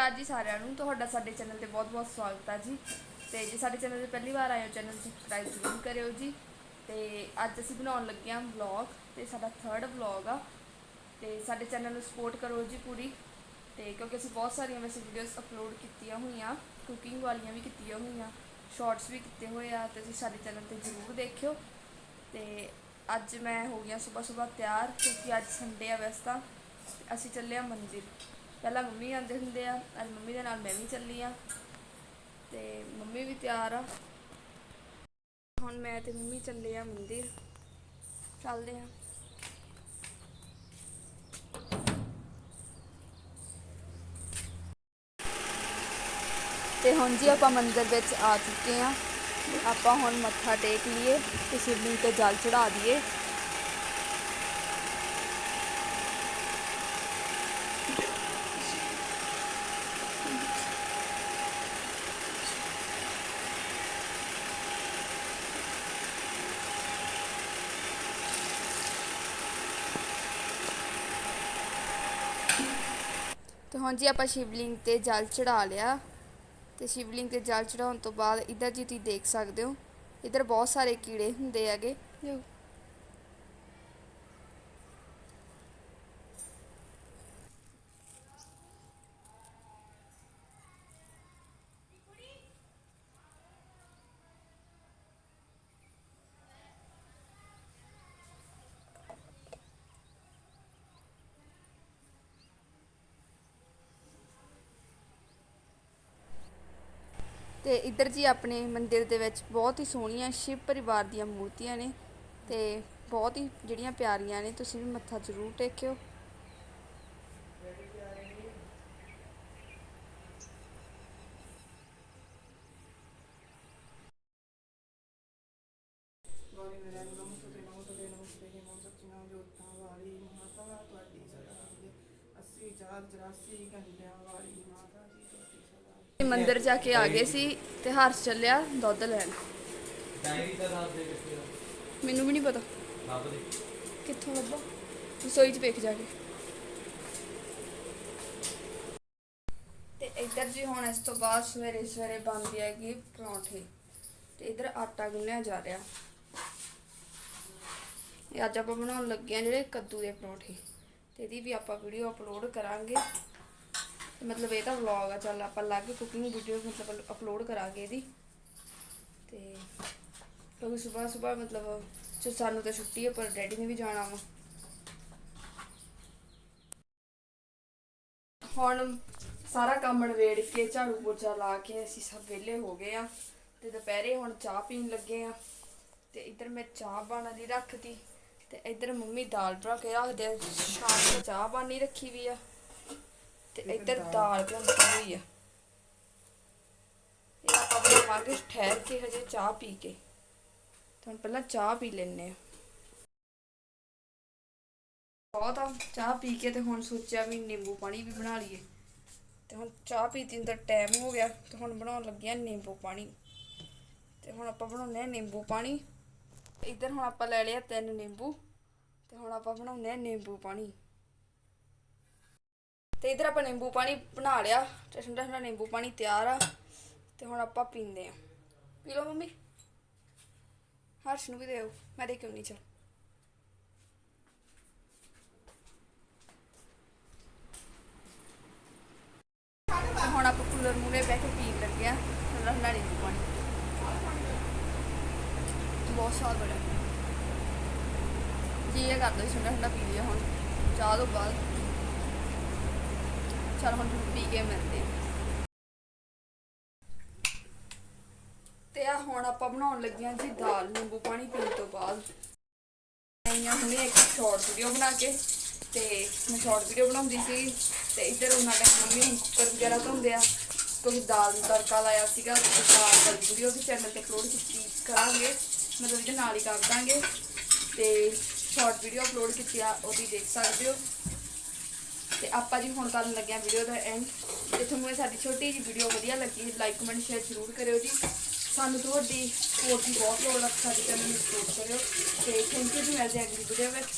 ਅਕਾਲ ਜੀ ਸਾਰਿਆਂ ਨੂੰ, ਤੁਹਾਡਾ ਸਾਡੇ ਚੈਨਲ ਤੇ ਬਹੁਤ-ਬਹੁਤ ਸਵਾਗਤ ਹੈ ਜੀ। ਤੇ ਜੇ ਸਾਡੇ ਚੈਨਲ ਤੇ ਪਹਿਲੀ ਵਾਰ ਆਏ ਹੋ ਚੈਨਲ ਨੂੰ ਸਬਸਕ੍ਰਾਈਬ ਜ਼ਰੂਰ ਕਰਿਓ ਜੀ। ਤੇ ਅੱਜ ਅਸੀਂ ਬਣਾਉਣ ਲੱਗੇ ਹਾਂ ਵਲੌਗ ਤੇ ਸਾਡਾ ਥਰਡ ਵਲੌਗ ਆ। ਤੇ ਸਾਡੇ ਚੈਨਲ ਨੂੰ ਸਪੋਰਟ ਕਰੋ ਜੀ ਪੂਰੀ। ਤੇ ਕਿਉਂਕਿ ਅਸੀਂ ਬਹੁਤ ਸਾਰੀਆਂ ਵੈਸੇ ਵੀਡੀਓਜ਼ ਅਪਲੋਡ ਕੀਤੀਆਂ ਹੋਈਆਂ ਕੁਕਿੰਗ ਵਾਲੀਆਂ ਵੀ ਕੀਤੀਆਂ ਹੋਈਆਂ ਸ਼ਾਰਟਸ ਵੀ ਕੀਤੇ ਹੋਏ ਆ, ਤੇ ਤੁਸੀਂ ਸਾਡੇ ਚੈਨਲ ਤੇ ਜ਼ਰੂਰ ਦੇਖਿਓ। ਤੇ ਅੱਜ ਮੈਂ ਹੋ ਗਿਆ ਸਵੇਰ ਸਵੇਰ ਤਿਆਰ, ਕਿਉਂਕਿ ਅੱਜ ਸੰਡੇ ਆ ਵੈਸੇ ਤਾਂ ਅਸੀਂ ਚੱਲੇ ਆ ਮੰਦਿਰ। ਪਹਿਲਾਂ ਮੰਮੀ ਆਉਂਦੇ ਹੁੰਦੇ ਆ, ਅੱਜ ਮੰਮੀ ਦੇ ਨਾਲ ਮੈਂ ਵੀ ਚੱਲੀ ਆ ਤੇ ਮੰਮੀ ਵੀ ਤਿਆਰ ਆ। ਹੁਣ ਮੈਂ ਤੇ ਮੰਮੀ ਚੱਲੇ ਆ ਮੰਦਿਰ, ਚੱਲਦੇ ਆ। ਤੇ ਹੁਣ ਜੀ ਆਪਾਂ ਮੰਦਿਰ ਵਿੱਚ ਆ ਚੁੱਕੇ ਆ, ਆਪਾਂ ਹੁਣ ਮੱਥਾ ਟੇਕ ਲਈਏ ਤੇ ਸ਼ਿਵਲਿੰਗ ਤੇ ਜਲ ਚੜਾ ਦਈਏ। ਤੇ ਹੁਣ ਜੀ ਆਪਾਂ ਸ਼ਿਵਲਿੰਗ ਤੇ ਜਲ ਚੜਾ ਲਿਆ। ਤੇ ਸ਼ਿਵਲਿੰਗ ਤੇ ਜਲ ਚੜਾਉਣ ਤੋਂ ਬਾਅਦ ਇਧਰ ਜੀ ਤੁਸੀਂ ਦੇਖ ਸਕਦੇ ਹੋ, ਇਧਰ ਬਹੁਤ ਸਾਰੇ ਕੀੜੇ ਹੁੰਦੇ ਹੈਗੇ। ਤੇ ਇੱਧਰ ਜੀ ਆਪਣੇ ਮੰਦਿਰ ਦੇ ਵਿੱਚ ਬਹੁਤ ਹੀ ਸੋਹਣੀਆਂ ਸ਼ਿਵ ਪਰਿਵਾਰ ਦੀਆਂ ਮੂਰਤੀਆਂ ਨੇ ਤੇ ਬਹੁਤ ਹੀ ਜਿਹੜੀਆਂ ਪਿਆਰੀਆਂ ਨੇ, ਤੁਸੀਂ ਵੀ ਮੱਥਾ ਜ਼ਰੂਰ ਟੇਕਿਓ। ਚਾਰ 84 ਘੰਟਿਆਂ ਵਾਲੀ ਮਾਤਾ ਜੀ ਮੰਦਿਰ ਜਾ ਕੇ ਆ ਗਏ ਸੀ ਤੇ ਹਰਸ਼ ਚੱਲਿਆ ਦੁੱਧ ਲੈਣ। ਡਾਇਰੀ ਦਾ ਨਾਮ ਦੇ ਕਿੱਥੇ ਆ ਮੈਨੂੰ ਵੀ ਨਹੀਂ ਪਤਾ। ਲੱਭ ਦੇ। ਕਿੱਥੋਂ ਲੱਭਾ? ਰਸੋਈ 'ਚ ਵੇਖ ਜਾ ਕੇ। ਤੇ ਇੱਧਰ ਜੀ ਹੁਣ ਇਸ ਤੋਂ ਬਾਅਦ ਸਵੇਰੇ ਸਵੇਰੇ ਬਣਦੀ ਹੈਗੀ ਪਰੌਂਠੇ। ਤੇ ਇੱਧਰ ਆਟਾ ਗੁੰਨਿਆ ਜਾ ਰਿਹਾ। ਇਹ ਅੱਜ ਆਪਾਂ ਬਣਾਉਣ ਲੱਗੇ ਆ ਜਿਹੜੇ ਕੱਦੂ ਦੇ ਪਰੌਂਠੇ। ਤੇ ਇਹਦੀ ਵੀ ਆਪਾਂ ਵੀਡੀਓ ਅਪਲੋਡ ਕਰਾਂਗੇ। ਮਤਲਬ ਇਹ ਤਾਂ ਵਲੌਗ ਆ, ਚੱਲ ਆਪਾਂ ਅਲੱਗ ਕੁਕਿੰਗ ਵੀਡੀਓ ਮਤਲਬ ਅਪਲੋਡ ਕਰਾਂਗੇ ਇਹਦੀ। ਤੇ ਕਿਉਂਕਿ ਸਵੇਰ ਸਵੇਰ ਮਤਲਬ ਚ ਸਾਨੂੰ ਤਾਂ ਛੁੱਟੀ ਹੈ ਪਰ ਡੈਡੀ ਨੇ ਵੀ ਜਾਣਾ ਵਾ। ਹੁਣ ਸਾਰਾ ਕੰਮ ਨਵੇੜ ਕੇ ਝਾੜੂ ਪੋਚਾ ਲਾ ਕੇ ਅਸੀਂ ਸਭ ਵਿਹਲੇ ਹੋ ਗਏ ਆ ਤੇ ਦੁਪਹਿਰੇ ਹੁਣ ਚਾਹ ਪੀਣ ਲੱਗੇ ਆ। ਤੇ ਇੱਧਰ ਮੈਂ ਚਾਹ ਬਣਨ ਦੀ ਰੱਖਤੀ ਤੇ ਇੱਧਰ ਮੰਮੀ ਦਾਲ ਬਣਾ ਕੇ ਰੱਖਦੇ ਆ। ਸ਼ਾਮ ਨੂੰ ਚਾਹ ਬਾਨੀ ਰੱਖੀ ਵੀ ਆ। ਤੇ ਇੱਧਰ ਦਾਲ ਬਣਦੀ ਹੋਈ ਆ। ਇਹ ਆਪਾਂ ਬਣਾਵਾਂਗੇ ਠਹਿਰ ਕੇ ਹਜੇ ਚਾਹ ਪੀ ਕੇ। ਤਾਂ ਹੁਣ ਪਹਿਲਾਂ ਚਾਹ ਪੀ ਲੈਣੇ ਆ ਬਹੁਤ ਆ, ਚਾਹ ਪੀ ਕੇ ਤੇ ਹੁਣ ਸੋਚਿਆ ਵੀ ਨਿੰਬੂ ਪਾਣੀ ਵੀ ਬਣਾ ਲਈਏ। ਤੇ ਹੁਣ ਚਾਹ ਪੀਤੀ ਨੂੰ ਤਾਂ ਟਾਈਮ ਹੋ ਗਿਆ, ਤੇ ਹੁਣ ਬਣਾਉਣ ਲੱਗਿਆ ਨਿੰਬੂ ਪਾਣੀ। ਤੇ ਹੁਣ ਆਪਾਂ ਬਣਾਉਂਦੇ ਆ ਨਿੰਬੂ ਪਾਣੀ। ਇੱਧਰ ਹੁਣ ਆਪਾਂ ਲੈ ਲਿਆ ਤਿੰਨ ਨਿੰਬੂ, ਤੇ ਹੁਣ ਆਪਾਂ ਬਣਾਉਂਦੇ ਆ ਨਿੰਬੂ ਪਾਣੀ। ਤੇ ਇੱਧਰ ਆਪਾਂ ਨਿੰਬੂ ਪਾਣੀ ਬਣਾ ਲਿਆ ਤੇ ਠੰਡਾ ਠੰਡਾ ਨਿੰਬੂ ਪਾਣੀ ਤਿਆਰ ਆ, ਤੇ ਹੁਣ ਆਪਾਂ ਪੀਂਦੇ ਆ। ਪੀ ਲਓ ਮੰਮੀ। ਹਰਸ਼ ਨੂੰ ਵੀ ਦਿਓ ਮੈਂ ਦੇ ਕਿਉਂ ਨਹੀਂ ਚਲ। ਹੁਣ ਆਪਾਂ ਕੂਲਰ ਮੂਰੇ ਬਹਿ ਕੇ ਪੀਣ ਲੱਗਿਆ ਠੰਡਾ ਠੰਡਾ ਨਿੰਬੂ ਪਾਣੀ। ਬਹੁਤ ਸਵਾਦ ਬਣਿਆ ਜੀ ਇਹ ਕਰਦਾ ਸੀ ਠੰਡਾ ਠੰਡਾ ਪੀ ਲਿਆ ਹੁਣ, ਚਾਹ ਤੋਂ ਬਾਅਦ। ਚਲ ਹੁਣ ਪੀ ਕੇ ਮਿਲਦੇ ਤੇ ਆ ਹੁਣ ਆਪਾਂ ਬਣਾਉਣ ਲੱਗੀਆਂ ਜੀ ਦਾਲ, ਨਿੰਬੂ ਪਾਣੀ ਪੀਣ ਤੋਂ ਬਾਅਦ। ਆਈਆਂ ਹੁਣੇ ਇੱਕ ਸ਼ਾਰਟ ਵੀਡੀਓ ਬਣਾ ਕੇ ਤੇ ਮੈਂ ਸ਼ਾਰਟ ਵੀਡੀਓ ਬਣਾਉਂਦੀ ਸੀ ਤੇ ਇੱਧਰ ਉਹਨਾਂ ਦੇ ਮੰਮੀ ਕੁੱਕਰ ਵਗੈਰਾ ਧੋਂਦੇ ਆ। ਕਿਉਂਕਿ ਦਾਲ ਨੂੰ ਤੜਕਾ ਲਾਇਆ ਸੀਗਾ, ਤੇ ਦਾਲ ਵਾਲੀ ਵੀਡੀਓ ਵੀ ਚੈਨਲ ਤੇ ਅਪਲੋਡ ਕੀਤੀ ਕਰਾਂਗੇ। ਮਤਲਬ ਇਹਦੇ ਨਾਲ ਹੀ ਕਰ ਦਾਂਗੇ। ਤੇ ਸ਼ਾਰਟ ਵੀਡੀਓ ਅਪਲੋਡ ਕੀਤੀ ਆ ਉਹਦੀ ਦੇਖ ਸਕਦੇ ਹੋ। ਤੇ ਆਪਾਂ ਜੀ ਹੁਣ ਕਰਨ ਲੱਗਿਆ ਵੀਡੀਓ ਦਾ ਐਂਡ ਤੇ ਤੁਹਾਨੂੰ ਇਹ ਸਾਡੀ ਛੋਟੀ ਜਿਹੀ ਵੀਡੀਓ ਵਧੀਆ ਲੱਗੀ ਲਾਈਕ ਕਮੈਂਟ ਸ਼ੇਅਰ ਜ਼ਰੂਰ ਕਰਿਓ ਜੀ। ਸਾਨੂੰ ਤੁਹਾਡੀ ਸਪੋਰਟ ਦੀ ਬਹੁਤ ਲੋੜ ਹੈ ਸਾਡੇ ਚੈਨਲ ਨੂੰ ਸਪੋਰਟ ਕਰਿਓ। ਤੇ ਥੈਂਕ ਯੂ ਜੀ ਮਿਲਦੇ ਹਾਂ ਅਗਲੀ ਵੀਡੀਓ ਵਿੱਚ।